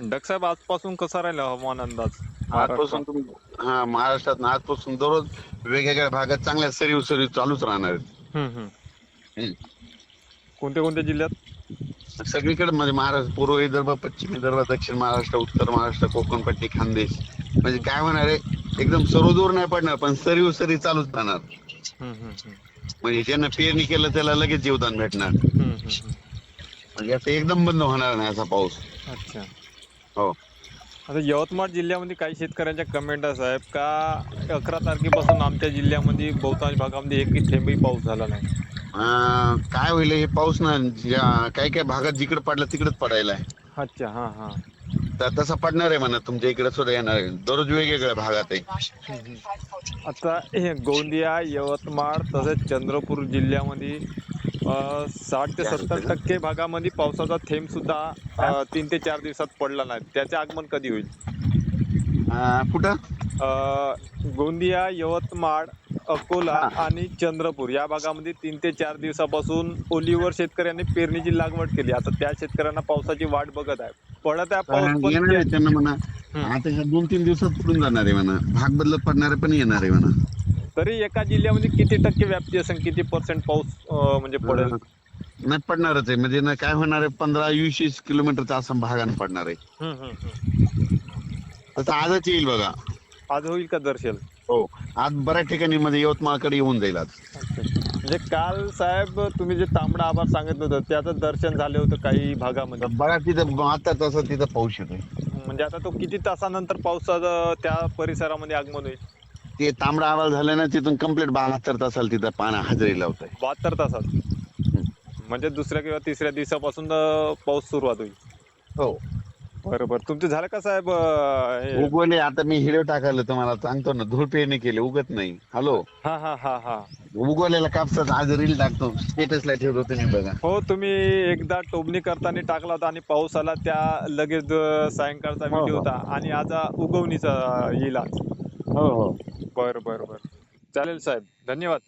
Duck साहेब आजपासून कसा राहिला हवामान अंदाज आजपासून तुम हा महाराष्ट्रात आजपासून दररोज वेगवेगळ्या भागात चांगल्या सरीव सरीव चालूच राहणार आहेत. हम्म. कोणत्या कोणत्या जिल्ह्यात सगळीकडे म्हणजे महाराष्ट्र पूर्व विदर्भ पश्चिम विदर्भ दक्षिण महाराष्ट्र उत्तर महाराष्ट्र कोकणपट्टी खानदेश म्हणजे काय होणार आहे एकदम सर्वदूर नाही पडणार पण सरी चालूच राहणार. म्हणजे ज्यांना पेरणी केलं त्याला लगेच जीवदान भेटणार. म्हणजे असं एकदम बंद होणार नाही असा पाऊस अच्छा हो. आता यवतमाळ जिल्ह्यामध्ये काही शेतकऱ्यांच्या कमेंट आहे साहेब. का अकरा तारखेपासून आमच्या जिल्ह्यामध्ये बहुतांश भागामध्ये एकही थेंबही पाऊस झाला नाही? अं, काय होईल हे पाऊस ना ज्या काही काही भागात जिकडे पडला तिकडेच पडायला आहे. अच्छा हा हा. तर तसा पडणार आहे म्हणा तुमच्या इकडे सुद्धा येणार आहे. दररोज वेगवेगळ्या भागात आहे. आता हे गोंदिया यवतमाळ तसेच चंद्रपूर जिल्ह्यामध्ये साठ ते सत्तर टक्के भागामध्ये पावसाचा थेंब सुद्धा तीन ते चार दिवसात पडला नाही. त्याचे आगमन कधी होईल? कुठं? गोंदिया यवतमाळ अकोला आणि चंद्रपूर या भागामध्ये तीन ते चार दिवसापासून ओलीवर शेतकऱ्यांनी पेरणीची लागवड केली. आता त्या शेतकऱ्यांना पावसाची वाट बघत आहे. पडत आहे पाऊस म्हणा. आता दोन तीन दिवसात पडून जाणार आहे म्हणा. भाग बदलत पडणारे पण येणार आहे म्हणा. तरी एका जिल्ह्यामध्ये किती टक्के व्याप्ती असेल किती पर्सेंट पाऊस अं, म्हणजे पडेल? नाही पडणारच आहे. म्हणजे ना काय होणार आहे पंधरा वीस वीस किलोमीटरचा असा भागाने पडणार आहे. हम्म, हम्म, हम्म. तसं आजच येईल बघा. आज होईल का दर्शन? हो. आज बऱ्याच ठिकाणी मध्ये यवतमाळकडे येऊन जाईल आज. म्हणजे काल साहेब तुम्ही जे तांबडा आभार सांगितलं होतं त्याचं दर्शन झाले होतं काही भागामध्ये. बघा तिथं आता तसं तिथं पाऊस येतोय. म्हणजे आता तो किती तासानंतर पावसाचं त्या परिसरामध्ये आगमन होईल? ते तांबडा आवाज झाला ना तिथून कंप्लीट बहात्तर तासाला तिथं पाना हजेरी लावतंय. बहात्तर तासात? म्हणजे दुसऱ्या किंवा तिसऱ्या दिवसापासून अं, पाऊस सुरुवात होईल हो. बरोबर तुमचे झालं का साहेब अं, हे? उगवले आता मी हिडिओ टाकायला तुम्हाला सांगतो ना धूळ पेरणी केली उगत नाही. हॅलो? हा हा हा हा. उगवलेला कापसाचा आज रील टाकतो स्टेटसला ठेवतो तुम्ही बघा. हो तुम्ही एकदा टोबणी करताना टाकला होता आणि पाऊस आला त्या लगेच अं, सायंकाळचा हो, व्हिडिओ हो. होता आणि आज उगवणीचा येईल आज हो हो. बरं बरं बरं. चालेल साहेब. धन्यवाद.